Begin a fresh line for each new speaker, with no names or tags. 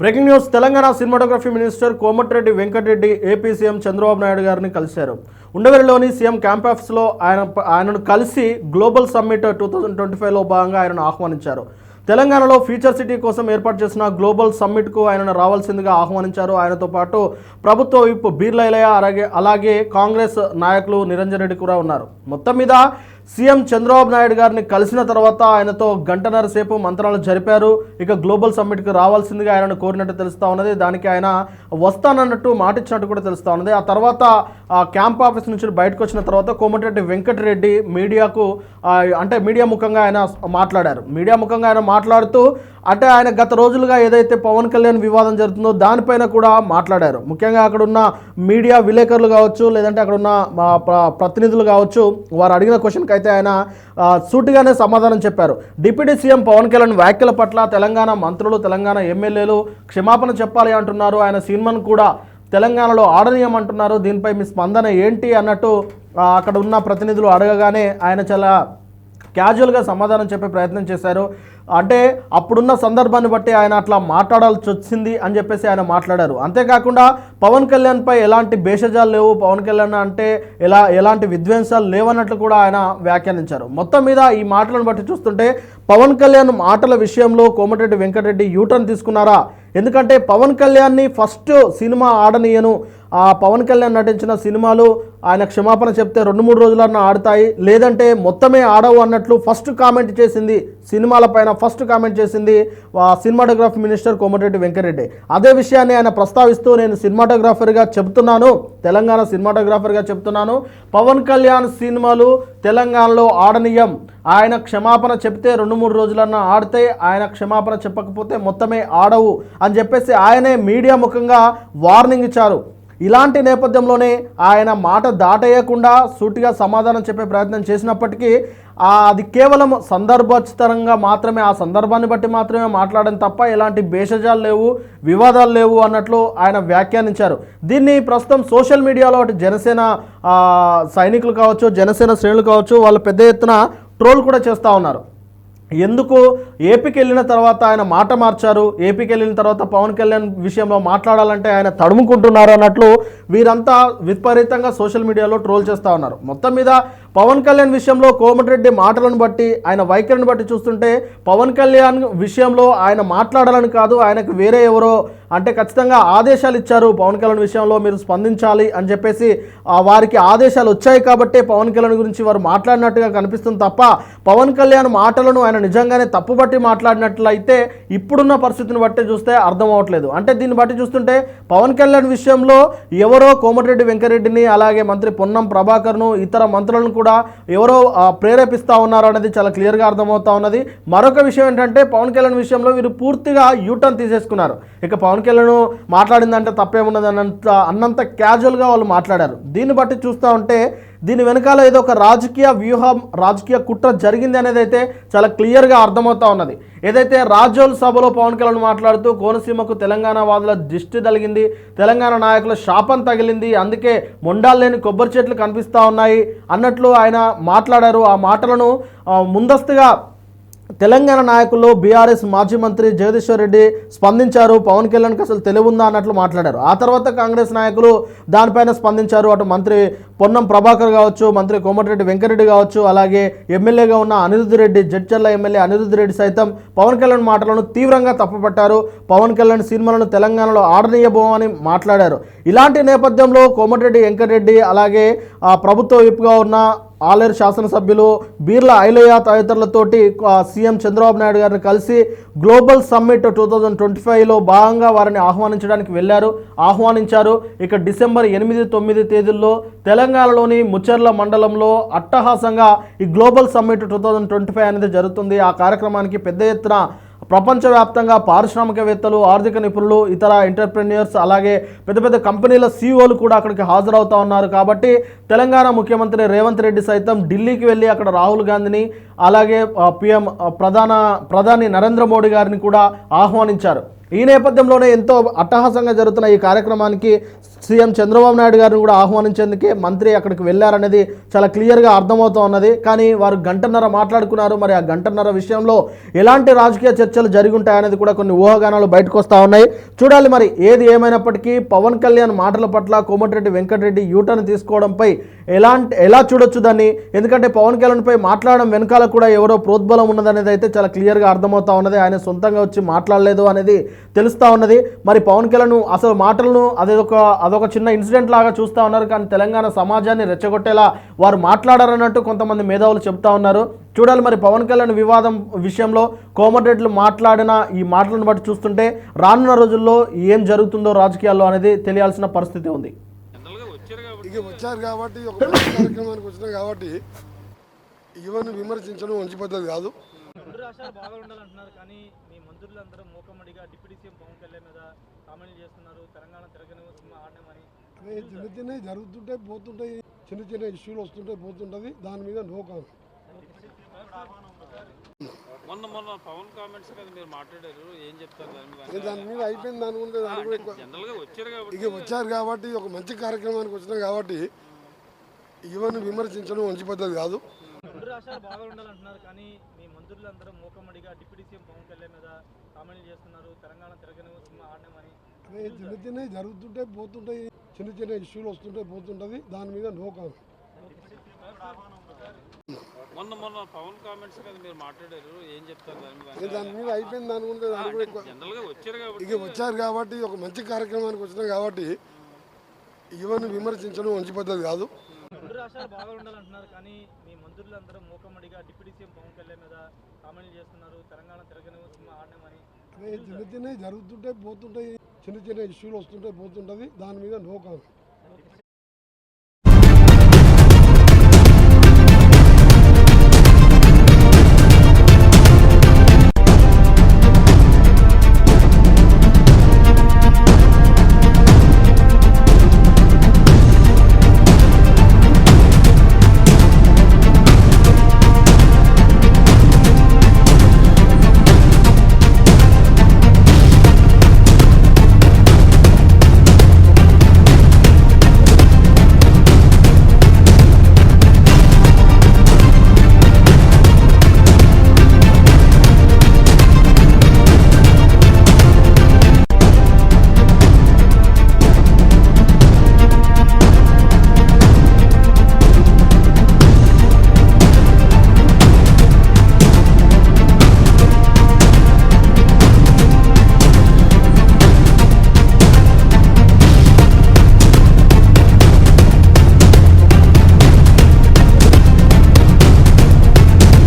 Breaking news Telangana cinematography minister Komatireddy Venkatareddy AP CM Chandrababu Naidu గారిని కలిశారు. ఉండవెల్లిలోని CM camp ఆఫీస్లో ఆయన ఆయనను కలిసి global summit two thousand twenty ఫైవ్లో భాగంగా ఆయనను ఆహ్వానించారు. తెలంగాణలో ఫ్యూచర్ సిటీ కోసం ఏర్పాటు చేసిన గ్లోబల్ సమ్మిట్కు ఆయనను రావాల్సిందిగా ఆహ్వానించారు. ఆయనతో పాటు ప్రభుత్వ విప్ బీర్లైలయ్య అలాగే అలాగే కాంగ్రెస్ నాయకులు నిరంజన్ రెడ్డి కూడా ఉన్నారు. మొత్తం మీద సీఎం చంద్రబాబు నాయుడు గారిని కలిసిన తర్వాత ఆయనతో గంటన్నర సేపు మంత్రాలు జరిపారు. ఇక గ్లోబల్ సమ్మిట్కి రావాల్సిందిగా ఆయనను కోరినట్టు తెలుస్తూ ఉన్నది. దానికి ఆయన వస్తానన్నట్టు మాటిచ్చినట్టు కూడా తెలుస్తూ ఉన్నది. ఆ తర్వాత ఆ క్యాంప్ ఆఫీస్ నుంచి బయటకు వచ్చిన తర్వాత కోమటిరెడ్డి వెంకటరెడ్డి మీడియాకు అంటే మీడియా ముఖంగా ఆయన మాట్లాడారు. మీడియా ముఖంగా ఆయన మాట్లాడుతూ అంటే ఆయన గత రోజులుగా ఏదైతే పవన్ కళ్యాణ్ వివాదం జరుగుతుందో దానిపైన కూడా మాట్లాడారు. ముఖ్యంగా అక్కడ ఉన్న మీడియా విలేకరులు కావచ్చు లేదంటే అక్కడ ఉన్న మా ప్ర- ప్రతినిధులు కావచ్చు వారు అడిగిన క్వశ్చన్కి అయితే ఆయన సూటిగానే సమాధానం చెప్పారు. డిప్యూటీ సీఎం పవన్ కళ్యాణ్ వ్యాఖ్యల పట్ల తెలంగాణ మంత్రులు తెలంగాణ ఎమ్మెల్యేలు క్షమాపణ చెప్పాలి అంటున్నారు. ఆయన సినిమాను కూడా తెలంగాణలో ఆడనీయమంటున్నారు. దీనిపై మీ స్పందన ఏంటి అన్నట్టు అక్కడ ఉన్న ప్రతినిధులు అడగగానే ఆయన చాలా క్యాజువల్గా సమాధానం చెప్పే ప్రయత్నం చేశారు. అంటే అప్పుడున్న సందర్భాన్ని బట్టి ఆయన అట్లా మాట్లాడాల్సి వచ్చింది అని చెప్పేసి ఆయన మాట్లాడారు. అంతేకాకుండా పవన్ కళ్యాణ్పై ఎలాంటి భేషజాలు లేవు. పవన్ కళ్యాణ్ అంటే ఎలా ఎలాంటి విధ్వంసాలు లేవన్నట్లు కూడా ఆయన వ్యాఖ్యానించారు. మొత్తం మీద ఈ మాటలను బట్టి చూస్తుంటే పవన్ కళ్యాణ్ మాటల విషయంలో కోమటిరెడ్డి వెంకటరెడ్డి యూటర్న్ తీసుకున్నారా? ఎందుకంటే పవన్ కళ్యాణ్ని ఫస్ట్ సినిమా ఆడనీయను. ఆ పవన్ కళ్యాణ్ నటించిన సినిమాలు ఆయన క్షమాపణ చెప్తే రెండు మూడు రోజులన్నా ఆడతాయి. లేదంటే మొత్తమే ఆడవు అన్నట్లు ఫస్ట్ కామెంట్ చేసింది సినిమాల పైన ఫస్ట్ కామెంట్ చేసింది సినిమాటోగ్రఫీ మినిస్టర్ కోమటిరెడ్డి వెంకరెడ్డి అదే విషయాన్ని ఆయన ప్రస్తావిస్తూ నేను సినిమాటోగ్రాఫర్గా చెప్తున్నాను తెలంగాణ సినిమాటోగ్రాఫర్గా చెప్తున్నాను. పవన్ కళ్యాణ్ సినిమాలు తెలంగాణలో ఆడనీయం. ఆయన క్షమాపణ చెప్తే రెండు మూడు రోజులన్నా ఆడితే ఆయన క్షమాపణ చెప్పకపోతే మొత్తమే ఆడవు అని చెప్పేసి ఆయనే మీడియా ముఖంగా వార్నింగ్ ఇచ్చారు. ఇలాంటి నేపథ్యంలోనే ఆయన మాట దాటేయకుండా సూటిగా సమాధానం చెప్పే ప్రయత్నం చేసినప్పటికీ అది కేవలం సందర్భోచితంగా మాత్రమే ఆ సందర్భాన్ని బట్టి మాత్రమే మాట్లాడడం తప్ప ఎలాంటి భేషజాలు లేవు వివాదాలు లేవు అన్నట్లు ఆయన వ్యాఖ్యానించారు. దీన్ని ప్రస్తుతం సోషల్ మీడియాలో ఒకటి జనసేన సైనికులు కావచ్చు జనసేన శ్రేణులు కావచ్చు వాళ్ళు పెద్ద ఎత్తున ట్రోల్ కూడా చేస్తూ ఉన్నారు. ఎందుకు ఏపీకి వెళ్ళిన తర్వాత ఆయన మాట మార్చారు? ఏపీకి వెళ్ళిన తర్వాత పవన్ కళ్యాణ్ విషయంలో మాట్లాడాలంటే ఆయన తడుముకుంటున్నారు అన్నట్లు వీరంతా విపరీతంగా సోషల్ మీడియాలో ట్రోల్ చేస్తూ ఉన్నారు. మొత్తం మీద పవన్ కళ్యాణ్ విషయంలో కోమటిరెడ్డి మాటలను బట్టి ఆయన వైఖరిని బట్టి చూస్తుంటే పవన్ కళ్యాణ్ విషయంలో ఆయన మాట్లాడాలని కాదు ఆయనకు వేరే ఎవరో అంటే ఖచ్చితంగా ఆదేశాలు ఇచ్చారు పవన్ కళ్యాణ్ విషయంలో మీరు స్పందించాలి అని చెప్పేసి వారికి ఆదేశాలు వచ్చాయి కాబట్టే పవన్ కళ్యాణ్ గురించి వారు మాట్లాడినట్టుగా కనిపిస్తుంది తప్ప పవన్ కళ్యాణ్ మాటలను ఆయన నిజంగానే తప్పుబట్టి మాట్లాడినట్లయితే ఇప్పుడున్న పరిస్థితిని బట్టి చూస్తే అర్థం అవ్వట్లేదు. అంటే దీన్ని బట్టి చూస్తుంటే పవన్ కళ్యాణ్ విషయంలో ఎవరు కోమటిరెడ్డి వెంకరెడ్డిని అలాగే మంత్రి పొన్నం ప్రభాకర్ను ఇతర మంత్రులను కూడా ఎవరో ప్రేరేపిస్తూ ప్రేరేపిస్తా ఉన్నారు అనేది చాలా క్లియర్గా అర్థమవుతా ఉన్నది. మరొక విషయం ఏంటంటే పవన్ కళ్యాణ్ విషయంలో వీరు పూర్తిగా యూటర్న్ తీసేసుకున్నారు. ఇక పవన్ కళ్యాణ్ మాట్లాడిందంటే తప్పేమున్నది అన్నంత అన్నంత క్యాజువల్గా వాళ్ళు మాట్లాడారు. దీన్ని బట్టి చూస్తూ ఉంటే దీని వెనకాల ఏదో ఒక రాజకీయ వ్యూహం రాజకీయ కుట్ర జరిగింది అనేది అయితే చాలా క్లియర్గా అర్థమవుతా ఉన్నది. ఏదైతే రాజ్యోల్ సభలో పవన్ కళ్యాణ్ మాట్లాడుతూ కోనసీమకు తెలంగాణ వాదుల దిష్టి తగిలింది తెలంగాణ నాయకుల శాపం తగిలింది అందుకే మొండాలు లేని కొబ్బరి చెట్లు కనిపిస్తూ ఉన్నాయి అన్నట్లు ఆయన మాట్లాడారు. ఆ మాటలను ముందస్తుగా తెలంగాణ నాయకులు బీఆర్ఎస్ మాజీ మంత్రి జగదీశ్వర్ రెడ్డి స్పందించారు. పవన్ కళ్యాణ్కి అసలు తెలివుందా అన్నట్లు మాట్లాడారు. ఆ తర్వాత కాంగ్రెస్ నాయకులు దానిపైన స్పందించారు. అటు మంత్రి పొన్నం ప్రభాకర్ కావచ్చు మంత్రి కోమటిరెడ్డి వెంకరెడ్డి కావచ్చు అలాగే ఎమ్మెల్యేగా ఉన్న అనిరుద్ధ్ రెడ్డి జడ్చర్ల ఎమ్మెల్యే అనిరుద్ధ్ రెడ్డి సైతం పవన్ కళ్యాణ్ మాటలను తీవ్రంగా తప్పుపట్టారు. పవన్ కళ్యాణ్ సినిమాలను తెలంగాణలో ఆడనీయబోమని మాట్లాడారు. ఇలాంటి నేపథ్యంలో కోమటిరెడ్డి వెంకటరెడ్డి అలాగే ఆ ప్రభుత్వ విప్గా ఉన్న ఆలేరు శాసనసభ్యులు బీర్ల ఐలయ్య తదితరులతోటి సీఎం చంద్రబాబు నాయుడు గారిని కలిసి global summit two thousand twenty ఫైవ్లో భాగంగా వారిని ఆహ్వానించడానికి వెళ్ళారు. ఆహ్వానించారు. ఇక డిసెంబర్ ఎనిమిది తొమ్మిది తేదీల్లో తెలంగాణలోని ముచ్చర్ల మండలంలో అట్టహాసంగా ఈ global summit two thousand twenty five అనేది జరుగుతుంది. ఆ కార్యక్రమానికి పెద్ద ఎత్తున ప్రపంచవ్యాప్తంగా పారిశ్రామికవేత్తలు ఆర్థిక నిపుణులు ఇతర ఎంటర్ప్రెన్యూర్స్ అలాగే పెద్ద పెద్ద కంపెనీల సీఈఓలు కూడా అక్కడికి హాజరవుతా ఉన్నారు. కాబట్టి తెలంగాణ ముఖ్యమంత్రి రేవంత్ రెడ్డి సైతం ఢిల్లీకి వెళ్ళి అక్కడ రాహుల్ గాంధీని అలాగే పిఎం ప్రధాన ప్రధాని నరేంద్ర మోడీ గారిని కూడా ఆహ్వానించారు. ఈ నేపథ్యంలోనే ఎంతో అట్టహాసంగా జరుగుతున్న ఈ కార్యక్రమానికి సీఎం చంద్రబాబు నాయుడు గారిని కూడా ఆహ్వానించేందుకే మంత్రి అక్కడికి వెళ్ళారనేది చాలా క్లియర్గా అర్థమవుతూ ఉన్నది. కానీ వారు గంటన్నర మాట్లాడుకున్నారు. మరి ఆ గంటన్నర విషయంలో ఎలాంటి రాజకీయ చర్చలు జరిగి ఉంటాయనేది కూడా కొన్ని ఊహాగానాలు బయటకు వస్తూ ఉన్నాయి. చూడాలి మరి ఏది ఏమైనప్పటికీ పవన్ కళ్యాణ్ మాటల పట్ల కోమటిరెడ్డి వెంకటరెడ్డి యూటర్న్ తీసుకోవడంపై ఎలాంటి ఎలా చూడొచ్చు దాన్ని? ఎందుకంటే పవన్ కళ్యాణ్పై మాట్లాడడం వెనకాల కూడా ఎవరో ప్రోద్బలం ఉన్నదనేది అయితే చాలా క్లియర్గా అర్థమవుతా ఉన్నది. ఆయన సొంతంగా వచ్చి మాట్లాడలేదు అనేది తెలుస్తూ ఉన్నది. మరి పవన్ కళ్యాణ్ అసలు మాటలను అదొక అదొక చిన్న ఇన్సిడెంట్ లాగా చూస్తూ ఉన్నారు. కానీ తెలంగాణ సమాజాన్ని రెచ్చగొట్టేలా వారు మాట్లాడారన్నట్టు కొంతమంది మేధావులు చెప్తా ఉన్నారు. చూడాలి మరి పవన్ కళ్యాణ్ వివాదం విషయంలో కోమటిరెడ్లు మాట్లాడిన ఈ మాటలను బట్టి చూస్తుంటే రానున్న రోజుల్లో ఏం జరుగుతుందో రాజకీయాల్లో అనేది తెలియాల్సిన పరిస్థితి ఉంది.
వచ్చారు కాబట్టి ఒక కార్యక్రమానికి వచ్చినాం కాబట్టి ఇవన్నీ విమర్శించడం మంచి పద్ధతి కాదు.
రాష్ట్రాలు బాగా ఉండాలంటున్నారు కానీ మీ మంత్రులందరూ మూకమ్మడిగా డిప్యూటీ సీఎం పవన్ కళ్యాణ్ మీద కామెంట్లు చేస్తున్నారు. తెలంగాణ తిరగని సినిమా ఆడమని
అదే చిన్న చిన్నవి జరుగుతుంటాయి పోతుంటాయి చిన్న చిన్న ఇష్యూలు వస్తుంటాయి పోతుంటది దాని మీద నో కామెంట్
మొన్న మొన్న పవన్ కామెంట్స్ కదా మీరు మాట్లాడారు ఏం చెప్తారు దాని మీద?
ఇక దాని మీద అయిపోయింది దాని గురించి దాని కూడా ఎక్కువ
జనరల్గా వచ్చారు కాబట్టి
ఇక వచ్చారు కాబట్టి ఒక మంచి కార్యక్రమానికి వచ్చినాం కాబట్టి ఈవెన్ విమర్శించడం మంచి పద్ధతి కాదు.
రాష్ట్రాలు బాగా ఉండాలంటున్నారు కానీ మీ మంత్రులందరూ మూకమ్మడిగా డిప్యూటీ సీఎం పవన్ కళ్యాణ్ మీద కామెంట్లు చేస్తున్నారు. తెలంగాణ తిరగని సినిమా ఆడమని
అదే చిన్న చిన్నవి జరుగుతుంటాయి పోతుంటాయి చిన్న చిన్న ఇష్యూలు వస్తుంటాయి పోతుంటది దాని మీద నో కామెంట్.
మొన్న మొన్న పవన్ కామెంట్స్ కదా మీరు మాట్లాడారు ఏం చెప్తారు దాని మీద?
మీద అయిపోయింది దాని గురించి దాని కూడా ఎక్కువ
జనరల్గా వచ్చారు కాబట్టి
ఇక వచ్చారు కాబట్టి ఒక మంచి కార్యక్రమానికి వచ్చినాం కాబట్టి ఈవెన్ విమర్శించడం మంచి పద్ధతి కాదు.
రెండు రాష్ట్రాలు బాగా ఉండాలంటున్నారు కానీ మంత్రులందరూ మూకమ్మడిగా డిప్యూటీ సీఎం పవన్ కళ్యాణ్ మీద కామెంట్లు చేస్తున్నారు. తెలంగాణ తిరగని సినిమా ఆడమని
అదే చిన్న చిన్నవి జరుగుతుంటే పోతుంటాయి చిన్న చిన్న ఇష్యూలు వస్తుంటే పోతుంటది. దాని మీద నో కామెంట్.